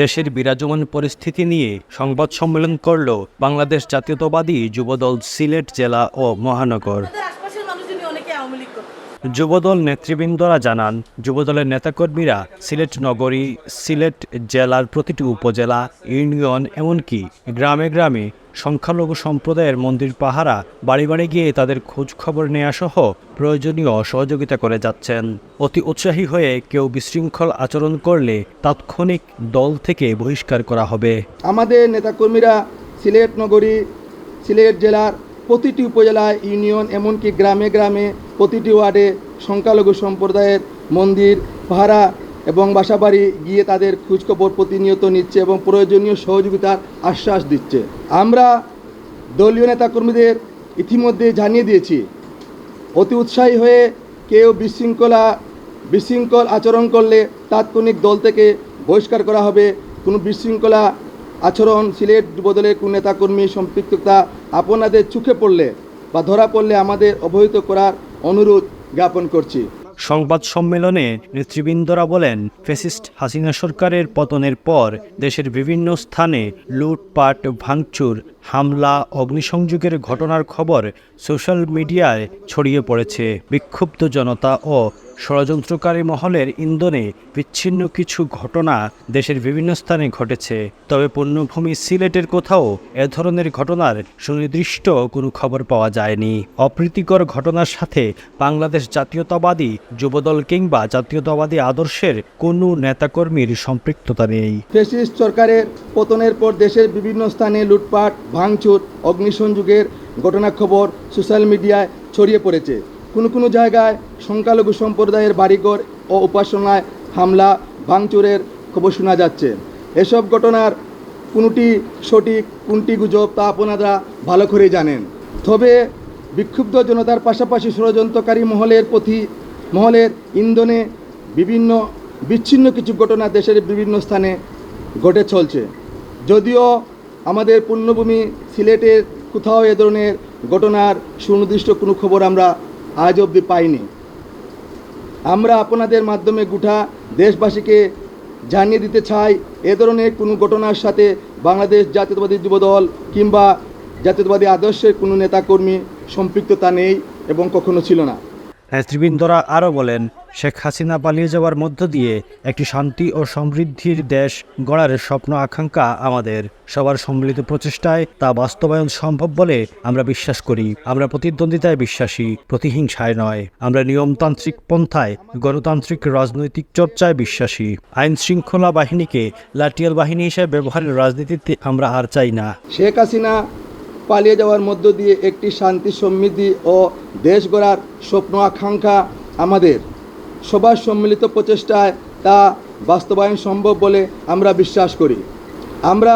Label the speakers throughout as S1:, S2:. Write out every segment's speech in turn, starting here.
S1: দেশের বিরাজমান পরিস্থিতি নিয়ে সংবাদ সম্মেলন করল বাংলাদেশ জাতীয়তাবাদী যুবদল সিলেট জেলা ও মহানগর। যুবদল নেতৃবৃন্দরা জানান, যুবদলের নেতাকর্মীরা সিলেট নগরী, সিলেট জেলার প্রতিটি উপজেলা, ইউনিয়ন, এমনকি গ্রামে গ্রামে সংখ্যালঘু সম্প্রদায়ের মন্দির পাহারা বাড়ি বাড়ি গিয়ে তাদের খোঁজ খবর নেওয়া সহ প্রয়োজনীয় সহযোগিতা করে যাচ্ছেন। অতি উৎসাহী হয়ে কেউ বিশৃঙ্খল আচরণ করলে তাৎক্ষণিক দল থেকে বহিষ্কার করা হবে।
S2: আমাদের নেতাকর্মীরা সিলেট নগরী, সিলেট জেলার প্রতিটি উপজেলা, ইউনিয়ন, এমনকি গ্রামে গ্রামে প্রতিটি ওয়ার্ডে সংখ্যালঘু সম্প্রদায়ের মন্দির, ভাড়া এবং বাসাবাড়ি গিয়ে তাদের খোঁজখবর প্রতিনিয়ত নিচ্ছে এবং প্রয়োজনীয় সহযোগিতার আশ্বাস দিচ্ছে। আমরা দলীয় নেতাকর্মীদের ইতিমধ্যে জানিয়ে দিয়েছি, অতি উৎসাহী হয়ে কেউ বিশৃঙ্খলা, বিশৃঙ্খল আচরণ করলে তাৎক্ষণিক দল থেকে বহিষ্কার করা হবে। কোনো বিশৃঙ্খলা আচরণ, সিলেট যুবদলের কোনো নেতাকর্মী সম্পৃক্ততা আপনাদের চোখে পড়লে বা ধরা পড়লে আমাদের অবহিত করার অনুরোধ জ্ঞাপন করছি।
S1: সংবাদ সম্মেলনে নেতৃবৃন্দরা বলেন ফেসিস্ট হাসিনা সরকারের পতনের পর দেশের বিভিন্ন স্থানে লুটপাট ভাঙচুর, হামলা, অগ্নিসংযোগের ঘটনার খবর সোশ্যাল মিডিয়ায় ছড়িয়ে পড়েছে। বিক্ষুব্ধ জনতা ও ষড়যন্ত্রকারী মহলের ইন্ধনে বিচ্ছিন্ন কিছু ঘটনা দেশের বিভিন্ন স্থানে ঘটেছে। তবে পণ্যভূমি সিলেটের কোথাও এ ধরনের ঘটনার সুনির্দিষ্ট কোনো খবর পাওয়া যায়নি। অপ্রীতিকর ঘটনার সাথে বাংলাদেশ জাতীয়তাবাদী যুবদল কিংবা জাতীয়তাবাদী আদর্শের কোনো নেতাকর্মীর সম্পৃক্ততা নেই।
S2: সরকারের পতনের পর দেশের বিভিন্ন স্থানে লুটপাট, ভাঙচুর, অগ্নিসংযোগের ঘটনা খবর সোশ্যাল মিডিয়ায় ছড়িয়ে পড়েছে। কোনো কোনো জায়গায় সংখ্যালঘু সম্প্রদায়ের বাড়িঘর ও উপাসনায় হামলা, ভাঙচুরের খবর শোনা যাচ্ছে। এসব ঘটনার কোনটি সঠিক, কোনটি গুজব তা আপনারা ভালো করে জানেন। তবে বিক্ষুব্ধ জনতার পাশাপাশি ষড়যন্ত্রকারী মহলের প্রতি, মহলের ইন্ধনে বিভিন্ন বিচ্ছিন্ন কিছু ঘটনা দেশের বিভিন্ন স্থানে ঘটে চলছে। যদিও আমাদের পূর্ণভূমি সিলেটের কোথাও এ ধরনের ঘটনার সুনির্দিষ্ট কোনো খবর আমরা আজ অব্দি পাইনি। আমরা আপনাদের মাধ্যমে গুঠা দেশবাসীকে জানিয়ে দিতে চাই, এ ধরনের কোনো ঘটনার সাথে বাংলাদেশ জাতীয়তাবাদী যুবদল কিংবা জাতীয়তাবাদী আদর্শের কোনো নেতাকর্মী সম্পৃক্ততা নেই এবং কখনো ছিল না।
S1: নেতৃবৃন্দরা আরও বলেন, শেখ হাসিনা পালিয়ে যাওয়ার মধ্য দিয়ে একটি শান্তি ও সমৃদ্ধির দেশ গড়ার স্বপ্ন আকাঙ্ক্ষা আমাদের। সবার সম্মিলিত প্রচেষ্টায় তা বাস্তবায়ন সম্ভব বলে আমরা বিশ্বাস করি। আমরা প্রতিদ্বন্দ্বিতায় বিশ্বাসী, প্রতিহিংসায় নয়। আমরা নিয়মতান্ত্রিক পন্থায়, গণতান্ত্রিক রাজনৈতিক চর্চায় বিশ্বাসী। আইন শৃঙ্খলা বাহিনীকে লাটিয়াল বাহিনী হিসেবে ব্যবহারের রাজনীতিতে আমরা আর চাই না।
S2: শেখ হাসিনা পালিয়ে যাওয়ার মধ্য দিয়ে একটি শান্তি সমৃদ্ধি ও দেশ গড়ার স্বপ্ন আকাঙ্ক্ষা আমাদের। সবার সম্মিলিত প্রচেষ্টায় তা বাস্তবায়ন সম্ভব বলে আমরা বিশ্বাস করি। আমরা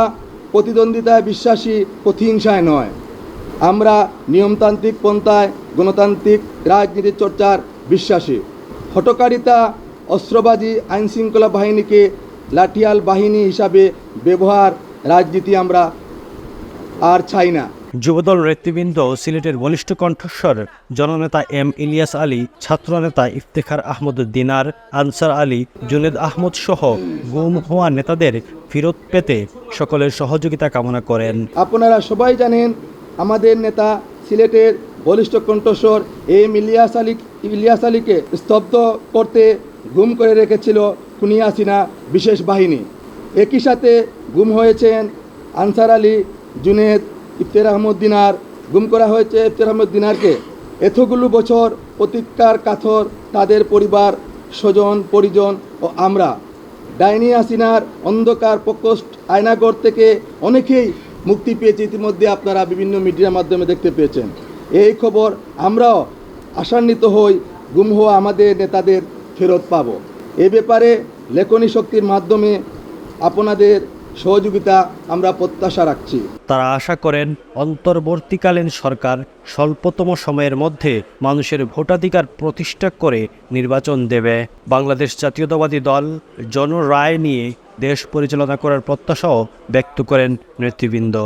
S2: প্রতিদ্বন্দ্বিতায় বিশ্বাসী প্রতিহিংসায় নয়। আমরা নিয়মতান্ত্রিক পন্থায় গণতান্ত্রিক রাজনীতি চর্চার বিশ্বাসী। হটকারিতা অস্ত্রবাজি, আইনশৃঙ্খলা বাহিনীকে লাঠিয়াল বাহিনী হিসাবে ব্যবহার রাজনীতি আমরা আর চাই না।
S1: যুবদল নেতৃবৃন্দ সিলেটের বলিষ্ঠ কণ্ঠস্বর জননেতা এম ইলিয়াস আলী, ছাত্রনেতা ইফতেখার আহমদ দিনার, আনসার আলী, জুনেদ আহমদ সহ গুম হওয়া নেতাদের ফেরত পেতে সকলের সহযোগিতা কামনা করেন।
S2: আপনারা সবাই জানেন, আমাদের নেতা সিলেটের বলিষ্ঠ কণ্ঠস্বর এম ইলিয়াস আলী, ইলিয়াস আলীকে স্তব্ধ করতে গুম করে রেখেছিল খুনিয়া হাসিনা বিশেষ বাহিনী। একই সাথে গুম হয়েছেন আনসার আলী, জুনেদ ইফতের আহমদ দিনার, গুম করা হয়েছে ইফতের আহমদ দিনারকে। এতগুলো বছর প্রতিকার কাথর তাদের পরিবার, স্বজন, পরিজন ও আমরা। ডাইনি হাসিনার অন্ধকার প্রকোষ্ঠ আয়নাগর থেকে অনেকেই মুক্তি পেয়েছে ইতিমধ্যে আপনারা বিভিন্ন মিডিয়ার মাধ্যমে দেখতে পেয়েছেন। এই খবর আমরাও আশান্বিত হই গুম হওয়া আমাদের নেতাদের ফেরত পাব। এ ব্যাপারে লেখনী শক্তির মাধ্যমে আপনাদের সহযোগিতা আমরা প্রত্যাশা রাখছি।
S1: তারা আশা করেন অন্তর্বর্তীকালীন সরকার স্বল্পতম সময়ের মধ্যে মানুষের ভোটাধিকার প্রতিষ্ঠা করে নির্বাচন দেবে। বাংলাদেশ জাতীয়তাবাদী দল জনরায় নিয়ে দেশ পরিচালনা করার প্রত্যাশাও ব্যক্ত করেন নেতৃবৃন্দ।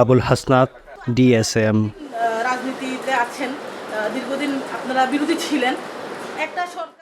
S1: আবুল হাসনাত ডিএসএম।
S3: রাজনীতিতে আছেন। দীর্ঘদিন আপনারা বিরোধী ছিলেন। একটা সরকার